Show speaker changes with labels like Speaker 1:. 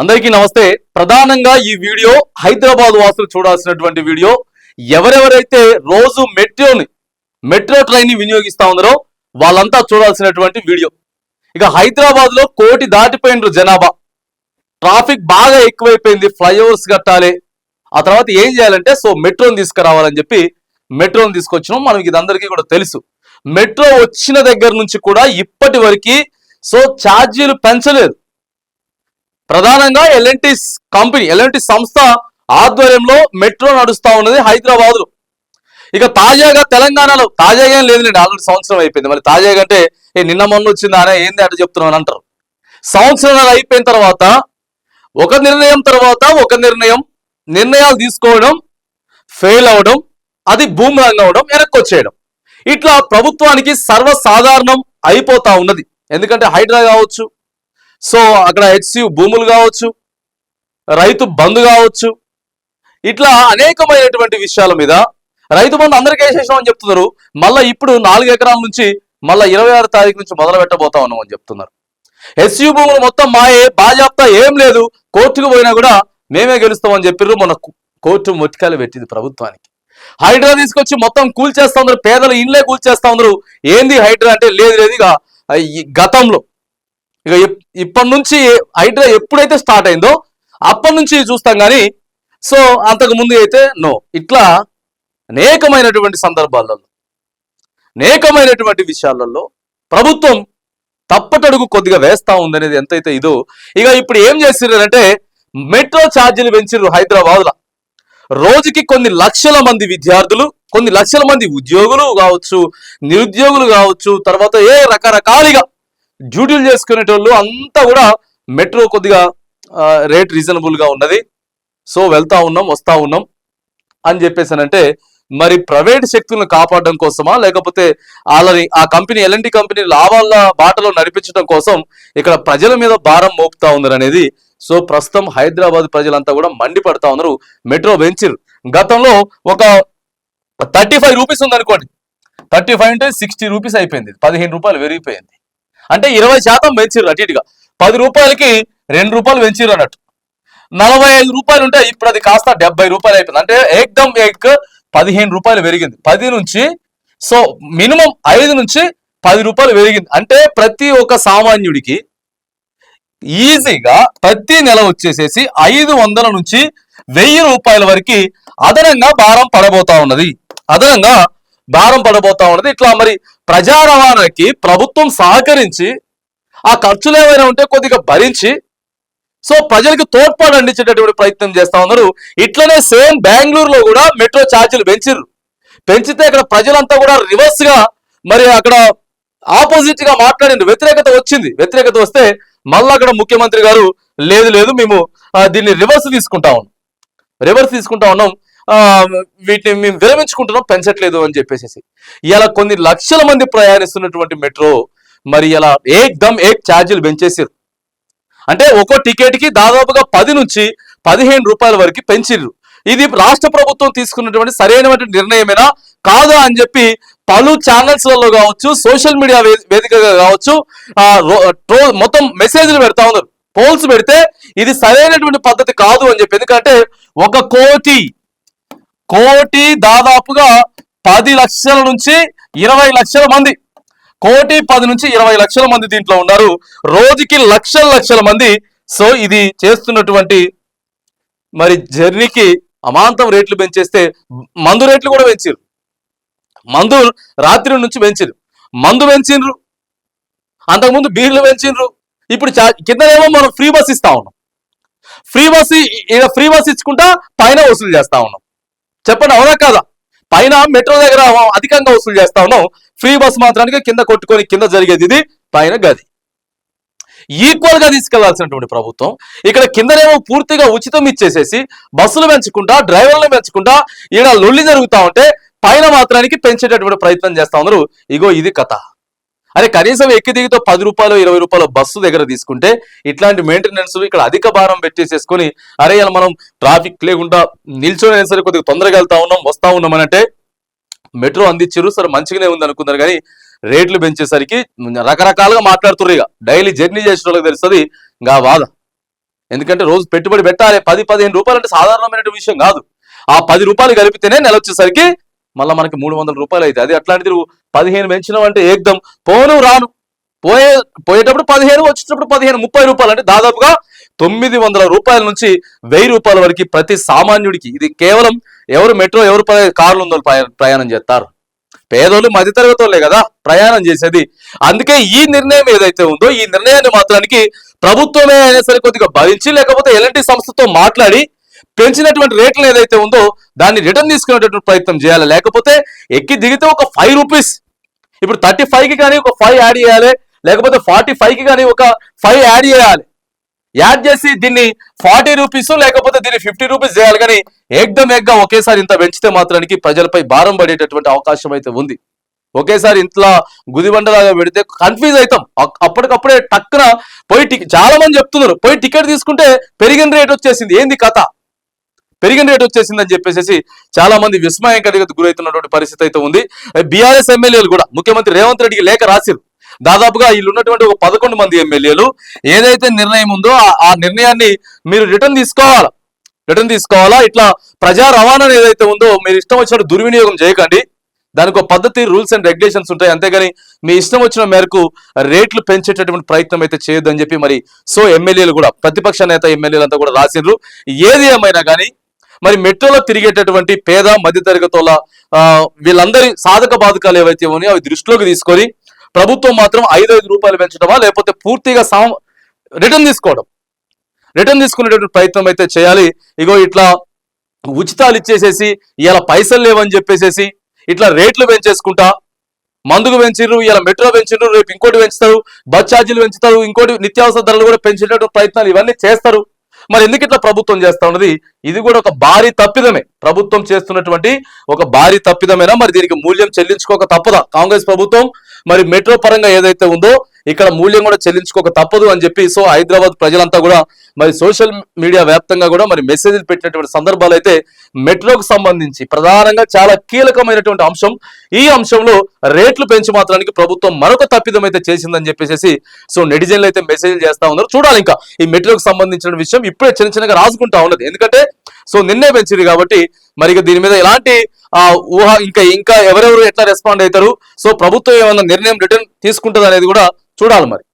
Speaker 1: అందరికీ నమస్తే. ప్రధానంగా ఈ వీడియో హైదరాబాద్ వాసులు చూడాల్సినటువంటి వీడియో. ఎవరెవరైతే రోజు మెట్రోని మెట్రో ట్రైన్ని వినియోగిస్తా ఉన్నారో వాళ్ళంతా చూడాల్సినటువంటి వీడియో. ఇక హైదరాబాద్లో కోటి దాటిపోయినరు జనాభా. ట్రాఫిక్ బాగా ఎక్కువైపోయింది ఫ్లైఓవర్స్ కట్టాలి. ఆ తర్వాత ఏం చేయాలంటే సో మెట్రోని తీసుకురావాలని చెప్పి మెట్రోని తీసుకొచ్చినాం. మనకి ఇది అందరికీ కూడా తెలుసు. మెట్రో వచ్చిన దగ్గర నుంచి కూడా ఇప్పటి వరకు సో ఛార్జీలు పెంచలేదు. ప్రధానంగా ఎల్ఎన్టీ కంపెనీ ఎల్ఎన్టీ సంస్థ ఆధ్వర్యంలో మెట్రో నడుస్తూ ఉన్నది హైదరాబాద్లో ఇక తాజాగా తెలంగాణలో తాజాగా లేదు లేదులేండి ఆల్రెడీ సంవత్సరం అయిపోయింది. మరి తాజాగా అంటే ఏ నిన్న మొన్న వచ్చిందా అనే ఏంది అంటే చెప్తున్నాను అంటారు. సంవత్సరాలు అయిపోయిన తర్వాత ఒక నిర్ణయం తర్వాత ఒక నిర్ణయం నిర్ణయాలు తీసుకోవడం ఫెయిల్ అవ్వడం అది భూమిరంగం అవడం వెనక్కి వచ్చేయడం. ఇట్లా ప్రభుత్వానికి సర్వసాధారణం అయిపోతా ఉన్నది. ఎందుకంటే హైడ్రా కావచ్చు సో అక్కడ హెచ్సి భూములు కావచ్చు రైతు బంధు కావచ్చు ఇట్లా అనేకమైనటువంటి విషయాల మీద రైతు బంధు అందరికీ వేసేసామని చెప్తున్నారు. మళ్ళీ ఇప్పుడు నాలుగు ఎకరాల నుంచి మళ్ళీ ఇరవై ఆరు తారీఖు నుంచి మొదలు పెట్టబోతా ఉన్నాం అని చెప్తున్నారు. ఎస్యు భూములు మొత్తం మాయే బాజాప్తా ఏం లేదు. కోర్టుకు పోయినా కూడా మేమే గెలుస్తామని చెప్పారు మన కోర్టు మొట్టికాయలు పెట్టింది ప్రభుత్వానికి. హైడ్రా తీసుకొచ్చి మొత్తం కూల్చేస్తా ఉన్నారు. పేదలు ఇండ్లే కూల్చేస్తా ఉన్నారు. ఏంది హైడ్రా అంటే లేదు లేదు ఇక గతంలో ఇక ఇప్పటి నుంచి హైడ్రా ఎప్పుడైతే స్టార్ట్ అయిందో అప్పటి నుంచి చూస్తాం కానీ సో అంతకు ముందు అయితే నో. ఇట్లా అనేకమైనటువంటి సందర్భాలలో అనేకమైనటువంటి విషయాలలో ప్రభుత్వం తప్పటడుగు కొద్దిగా వేస్తా ఉందనేది ఎంతైతే ఇదో ఇక ఇప్పుడు ఏం చేసిర్రంటే మెట్రో ఛార్జీలు పెంచిర్రు హైదరాబాద్లో. రోజుకి కొన్ని లక్షల మంది విద్యార్థులు కొన్ని లక్షల మంది ఉద్యోగులు కావచ్చు నిరుద్యోగులు కావచ్చు తర్వాత ఏ రకరకాలుగా డ్యూటీలు చేసుకునేటోళ్ళు అంతా కూడా మెట్రో కొద్దిగా రేట్ రీజనబుల్గా ఉన్నది. సో వెళ్తా ఉన్నాం వస్తా ఉన్నాం అని చెప్పేసానంటే మరి ప్రైవేట్ శక్తులను కాపాడడం కోసమా? లేకపోతే వాళ్ళని ఆ కంపెనీ ఎలాంటి కంపెనీ లాభాల బాటలో నడిపించడం కోసం ఇక్కడ ప్రజల మీద భారం మోపుతా ఉన్నారు అనేది సో ప్రస్తుతం హైదరాబాద్ ప్రజలంతా కూడా మండిపడతా ఉన్నారు. Metro venture. గతంలో ఒక థర్టీ ఫైవ్ రూపీస్ ఉందనుకోండి. థర్టీ ఫైవ్ అంటే సిక్స్టీ రూపీస్ అయిపోయింది. పదిహేను రూపాయలు పెరిగిపోయింది. అంటే ఇరవై శాతం పెంచిర్రు అటు ఇటుగా. పది రూపాయలకి రెండు రూపాయలు పెంచిర్రు అన్నట్టు. నలభై ఐదు రూపాయలు ఉంటే ఇప్పుడు అది కాస్త డెబ్బై రూపాయలు అయిపోయింది. అంటే ఏకదమ్ ఏక్ పదిహేను రూపాయలు పెరిగింది. పది నుంచి సో మినిమం ఐదు నుంచి పది రూపాయలు పెరిగింది. అంటే ప్రతి ఒక్క సామాన్యుడికి ఈజీగా ప్రతి నెల వచ్చేసేసి ఐదు వందల నుంచి వెయ్యి రూపాయల వరకు అదనంగా భారం పడబోతా ఉన్నది. అదనంగా భారం పడబోతా ఉన్నది. ఇట్లా మరి ప్రజా రవాణాకి ప్రభుత్వం సహకరించి ఆ ఖర్చులు ఏమైనా ఉంటే కొద్దిగా భరించి సో ప్రజలకు తోడ్పాటు అందించేటటువంటి ప్రయత్నం చేస్తా ఉన్నారు. ఇట్లనే సేమ్ బెంగళూరులో కూడా మెట్రో ఛార్జీలు పెంచిర్రు. పెంచితే ఇక్కడ ప్రజలంతా కూడా రివర్స్గా మరి అక్కడ ఆపోజిట్గా మాట్లాడింది. వ్యతిరేకత వచ్చింది. వ్యతిరేకత వస్తే మళ్ళీ అక్కడ ముఖ్యమంత్రి గారు లేదు లేదు మేము దీన్ని రివర్స్ తీసుకుంటా ఉన్నాం. రివర్స్ తీసుకుంటా ఉన్నాం. వీటిని మేము విరమించుకుంటున్నాం పెంచట్లేదు అని చెప్పేసి ఇలా కొన్ని లక్షల మంది ప్రయాణిస్తున్నటువంటి మెట్రో మరి ఇలా ఏక్ దమ్ ఏక్ ఛార్జీలు పెంచేసారు అంటే ఒక్కో టికెట్కి దాదాపుగా పది నుంచి పదిహేను రూపాయల వరకు పెంచిర్రు. ఇది రాష్ట్ర ప్రభుత్వం తీసుకున్నటువంటి సరైనటువంటి నిర్ణయమేనా? కాదా అని చెప్పి పలు ఛానల్స్లలో కావచ్చు సోషల్ మీడియా వేదికగా కావచ్చు ఆ, ట్రో- మొత్తం మెసేజ్లు పెడతా ఉన్నారు. పోల్స్ పెడితే ఇది సరైనటువంటి పద్ధతి కాదు అని చెప్పి. ఎందుకంటే ఒక కోటి కోటి దాదాపుగా పది లక్షల నుంచి ఇరవై లక్షల మంది. కోటి పది నుంచి ఇరవై లక్షల మంది దీంట్లో ఉన్నారు. రోజుకి లక్షల లక్షల మంది. సో ఇది చేస్తున్నటువంటి మరి జర్నీకి అమాంతం రేట్లు పెంచేస్తే మందు రేట్లు కూడా పెంచారు మందు రాత్రి నుంచి పెంచారు మందు పెంచిండ్రు అంతకుముందు బీర్లు పెంచిండ్రు ఇప్పుడు చా- కిందనేమో మనం ఫ్రీ బస్ ఇస్తా ఉన్నాం. ఫ్రీ బస్ ఫ్రీ బస్ ఇచ్చుకుంటా పైన వసూలు చేస్తా ఉన్నాం. చెప్పండి అవునా కాదా? పైన మెట్రో దగ్గర అధికంగా వసూలు చేస్తా ఉన్నాం. ఫ్రీ బస్ మాత్రానికి కింద కొట్టుకొని కింద జరిగేది ఇది పైన గది. ఈక్వల్గా తీసుకెళ్ళాల్సినటువంటి ప్రభుత్వం ఇక్కడ కిందనేమో పూర్తిగా ఉచితం ఇచ్చేసేసి బస్సులు పెంచుకుంటా డ్రైవర్లు పెంచుకుంటా ఈడ లొల్లి జరుగుతా ఉంటే పైన మాత్రానికి పెంచేటటువంటి ప్రయత్నం చేస్తా ఉన్నారు. ఇగో ఇది కథ. అరే కనీసం ఎక్కి దిగితో పది రూపాయలు ఇరవై రూపాయలు బస్సు దగ్గర తీసుకుంటే ఇట్లాంటి మెయింటెనెన్స్ ఇక్కడ అధిక భారం పెట్టేసేసుకొని అరే ఇలా మనం ట్రాఫిక్ లేకుండా నిల్చొని సరే కొద్దిగా తొందరగా వెళ్తా ఉన్నాం వస్తా ఉన్నాం అని అంటే మెట్రో అందించారు సరే మంచిగానే ఉంది అనుకున్నారు. కానీ రేట్లు పెంచేసరికి రకరకాలుగా మాట్లాడుతున్నారు ఇక. డైలీ జర్నీ చేసిన వాళ్ళకి తెలుస్తుంది ఇంకా బాధ. ఎందుకంటే రోజు పెట్టుబడి పెట్టాలి. పది పదిహేను రూపాయలు అంటే సాధారణమైన విషయం కాదు. ఆ పది రూపాయలు కలిపితేనే నెల వచ్చేసరికి మళ్ళీ మనకి మూడు వందల రూపాయలు అయితే. అది అట్లాంటిది నువ్వు పదిహేను పెంచినావు అంటే ఏకదం. పోను రాను. పోయే పోయేటప్పుడు పదిహేను వచ్చేటప్పుడు పదిహేను ముప్పై రూపాయలు. అంటే దాదాపుగా తొమ్మిది వందల రూపాయల నుంచి వెయ్యి రూపాయల వరకు ప్రతి సామాన్యుడికి ఇది కేవలం ఎవరు మెట్రో ఎవరు కార్లు ఉందో ప్రయాణం చేస్తారు. పేదోళ్ళు మధ్యతరగతి వాళ్ళే కదా ప్రయాణం చేసేది. అందుకే ఈ నిర్ణయం ఏదైతే ఉందో ఈ నిర్ణయాన్ని మాత్రానికి ప్రభుత్వమే అయినా సరే కొద్దిగా భరించి లేకపోతే ఎలాంటి సంస్థతో మాట్లాడి పెంచినటువంటి రేట్లు ఏదైతే ఉందో దాన్ని రిటర్న్ తీసుకునేటటువంటి ప్రయత్నం చేయాలి. లేకపోతే ఎక్కి దిగితే ఒక ఫైవ్ రూపీస్ ఇప్పుడు థర్టీ ఫైవ్కి కానీ ఒక ఫైవ్ యాడ్ చేయాలి. లేకపోతే ఫార్టీ ఫైవ్కి కానీ ఒక ఫైవ్ యాడ్ చేయాలి. యాడ్ చేసి దీన్ని ఫార్టీ రూపీస్ లేకపోతే దీన్ని ఫిఫ్టీ రూపీస్ చేయాలి. కానీ ఏకదం ఎగ్గా ఒకేసారి ఇంత పెంచితే మాత్రానికి ప్రజలపై భారం పడేటటువంటి అవకాశం అయితే ఉంది. ఒకేసారి ఇంట్లో గుదిబండలాగా పెడితే కన్ఫ్యూజ్ అవుతాం అప్పటికప్పుడే టక్కున పోయి టికెట్ చాలా మంది చెప్తున్నారు. పోయి టికెట్ తీసుకుంటే పెరిగిన రేట్ వచ్చేసింది. ఏంది కథ? పెరిగిన రేట్ వచ్చేసిందని చెప్పేసి చాలా మంది విస్మయం కలిగి గురవుతున్నటువంటి పరిస్థితి అయితే ఉంది. బీఆర్ఎస్ ఎమ్మెల్యేలు కూడా ముఖ్యమంత్రి రేవంత్ రెడ్డికి లేఖ రాసిరు దాదాపుగా వీళ్ళు ఉన్నటువంటి ఒక పదకొండు మంది ఎమ్మెల్యేలు ఏదైతే నిర్ణయం ఉందో ఆ- నిర్ణయాన్ని మీరు రిటర్న్ తీసుకోవాలా? రిటర్న్ తీసుకోవాలా? ఇట్లా ప్రజా రవాణా ఏదైతే ఉందో మీరు ఇష్టం వచ్చినట్టు దుర్వినియోగం చేయకండి. దానికి ఒక పద్ధతి రూల్స్ అండ్ రెగ్యులేషన్స్ ఉంటాయి. అంతేగాని మీ ఇష్టం వచ్చిన మేరకు రేట్లు పెంచేటటువంటి ప్రయత్నం అయితే చేయొద్దని చెప్పి మరి సో ఎమ్మెల్యేలు కూడా ప్రతిపక్ష నేత ఎమ్మెల్యేలు అంతా కూడా రాసిండ్రు ఏది ఏమైనా కానీ మరి మెట్రోలో తిరిగేటటువంటి పేద మధ్యతరగతుల వీళ్ళందరి సాధక బాధకాలు ఏవైతే ఉన్నాయో అవి దృష్టిలోకి తీసుకొని ప్రభుత్వం మాత్రం ఐదు ఐదు రూపాయలు పెంచడమా లేకపోతే పూర్తిగా సా రిటర్న్ తీసుకోవడం. రిటర్న్ తీసుకునేటటువంటి ప్రయత్నం అయితే చేయాలి. ఇగో ఇట్లా ఉచితాలు ఇచ్చేసేసి ఇలా పైసలు లేవని చెప్పేసేసి ఇట్లా రేట్లు పెంచేసుకుంటా మందుకు పెంచిర్రు ఇలా మెట్రో పెంచిర్రు రేపు ఇంకోటి పెంచుతారు బస్ ఛార్జీలు పెంచుతారు ఇంకోటి నిత్యావసర ధరలు కూడా పెంచేటటువంటి ప్రయత్నాలు ఇవన్నీ చేస్తారు. మరి ఎందుకు ఇట్లా ప్రభుత్వం చేస్తా ఉన్నది? ఇది కూడా ఒక భారీ తప్పిదమే. ప్రభుత్వం చేస్తున్నటువంటి ఒక భారీ తప్పిదమేనా? మరి దీనికి మూల్యం చెల్లించుకోక తప్పదా? కాంగ్రెస్ ప్రభుత్వం మరి మెట్రో పరంగా ఏదైతే ఉందో ఇక్కడ మూల్యం కూడా చెల్లించుకోక తప్పదు అని చెప్పి సో హైదరాబాద్ ప్రజలంతా కూడా మరి సోషల్ మీడియా వ్యాప్తంగా కూడా మరి మెసేజ్లు పెట్టినటువంటి సందర్భాలు అయితే మెట్రోకు సంబంధించి ప్రధానంగా చాలా కీలకమైనటువంటి అంశం. ఈ అంశంలో రేట్లు పెంచి మాత్రానికి ప్రభుత్వం మరొక తప్పిదం అయితే చేసిందని చెప్పేసి సో నెటిజన్లు అయితే మెసేజ్ చేస్తా ఉన్నారు. చూడాలి ఇంకా ఈ మెట్రోకు సంబంధించిన విషయం ఇప్పుడే చిన్న చిన్నగా రాసుకుంటా ఉన్నది. ఎందుకంటే సో నిన్నే పెంచింది కాబట్టి మరి దీని మీద ఎలాంటి ఆ ఊహ ఇంకా ఇంకా ఎవరెవరు ఎట్లా రెస్పాండ్ అవుతారు? సో ప్రభుత్వం ఏమైనా నిర్ణయం రిటర్న్ తీసుకుంటుంది అనేది కూడా చూడాలి మరి.